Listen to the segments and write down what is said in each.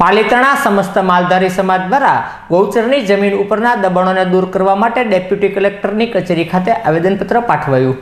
પાલિતાણા સમસ્ત માલધારી સમાજ દ્વારા ગૌચરની જમીન ઉપરના દબાણોને દૂર કરવા માટે ડેપ્યુટી કલેક્ટરની કચેરી ખાતે આવેદનપત્ર પાઠવાયું.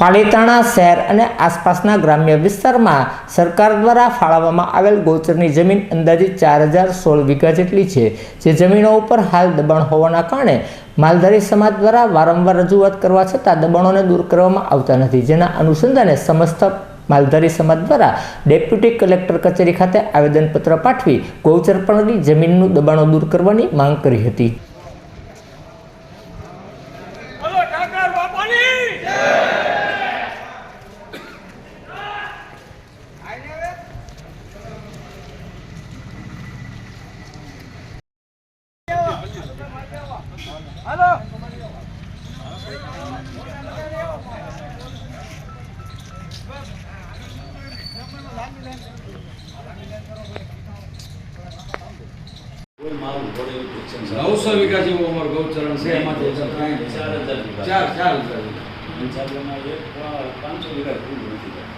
પાલિતાણા શહેર અને આસપાસના ગ્રામ્ય વિસ્તારમાં સરકાર દ્વારા ફાળવવામાં આવેલ ગૌચરની જમીન અંદાજિત ચાર હજાર સોળ વીઘા જેટલી છે. જે જમીનો ઉપર હાલ દબાણ હોવાના કારણે માલધારી સમાજ દ્વારા વારંવાર રજૂઆત કરવા છતાં દબાણોને દૂર કરવામાં આવતા નથી. જેના અનુસંધાને સમસ્ત માલધારી સમાજ દ્વારા ડેપ્યુટી કલેક્ટર કચેરી ખાતે આવેદનપત્ર પાઠવી ગૌચર પરની જમીનનું દબાણો દૂર કરવાની માંગ કરી હતી Hello. Hello. નવસો વીઘા જેવું અમારું ગૌચરણ છે એમાંથી ચાર હજાર વીઘા. ચાર ચાર હજાર વીઘા. પંચાવનમાં એક પાંચસો વીઘા ફૂલ નથી થાય.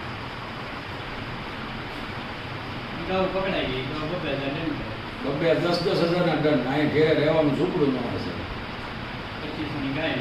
બબ્બે દસ દસ હજારના અહીં ઘેર રહેવાનું ઝૂંપડું ન હશે. પાછળ લાઈન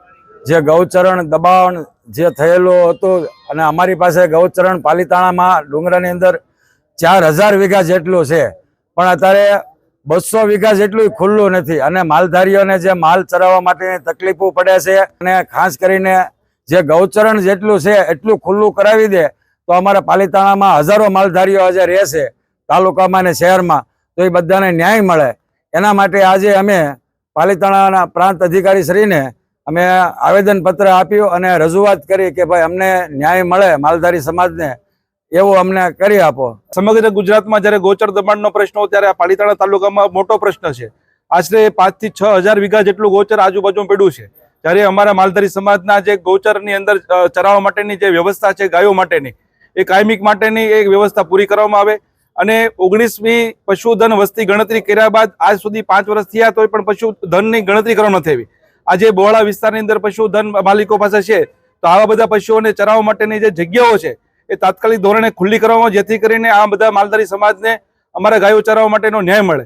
જે ગૌચરણ દબાણ જે થયેલું હતું અને અમારી પાસે ગૌચરણ પાલિતાણામાં ડુંગરાની અંદર ચાર હજાર વીઘા જેટલું છે. પણ અત્યારે બસો વીઘા જેટલું ખુલ્લું નથી અને માલધારીઓને જે માલ ચરાવવા માટેની તકલીફો પડે છે અને ખાસ કરીને જે ગૌચરણ જેટલું છે, એટલું ખુલ્લું કરાવી દે તો અમારા પાલિતાણામાં હજારો માલધારીઓ આજે રહેશે તાલુકામાં અને શહેરમાં. તો એ બધાને ન્યાય મળે. એના માટે આજે અમે પાલિતાણાના પ્રાંત અધિકારી શ્રીને અમે આવેદનપત્ર આપ્યું અને રજૂઆત કરી કે ભાઈ અમને ન્યાય મળે માલધારી સમાજને, એવું અમને કરી આપો. સમગ્ર ગુજરાતમાં જ્યારે ગોચર દબાણનો પ્રશ્ન હોય ત્યારે આ પાલિતાણા તાલુકામાં મોટો પ્રશ્ન છે. આશરે પાંચથી છ હજાર વીઘા જેટલું ગોચર આજુબાજુ પડ્યું છે. જ્યારે અમારા માલધારી સમાજના જે ગોચરની અંદર ચરાવવા માટેની જે વ્યવસ્થા છે, ગાયો માટેની, એ કાયમિક માટેની એક વ્યવસ્થા પૂરી કરવામાં આવે અને ઓગણીસમી પશુધન વસ્તી ગણતરી કર્યા બાદ આજ સુધી પાંચ વર્ષ થયા તોય પણ પશુધનની ગણતરી કરવામાં નથી આવી. આજે બહોળા વિસ્તારની અંદર પશુધન માલિકો પાસે છે. તો આવા બધા પશુઓને ચરાવવા માટેની જે જગ્યાઓ છે, એ તાત્કાલિક ધોરણે ખુલ્લી કરવામાં, જેથી કરીને આ બધા માલધારી સમાજને અમારા ગાયો ચરાવવા માટેનો ન્યાય મળે.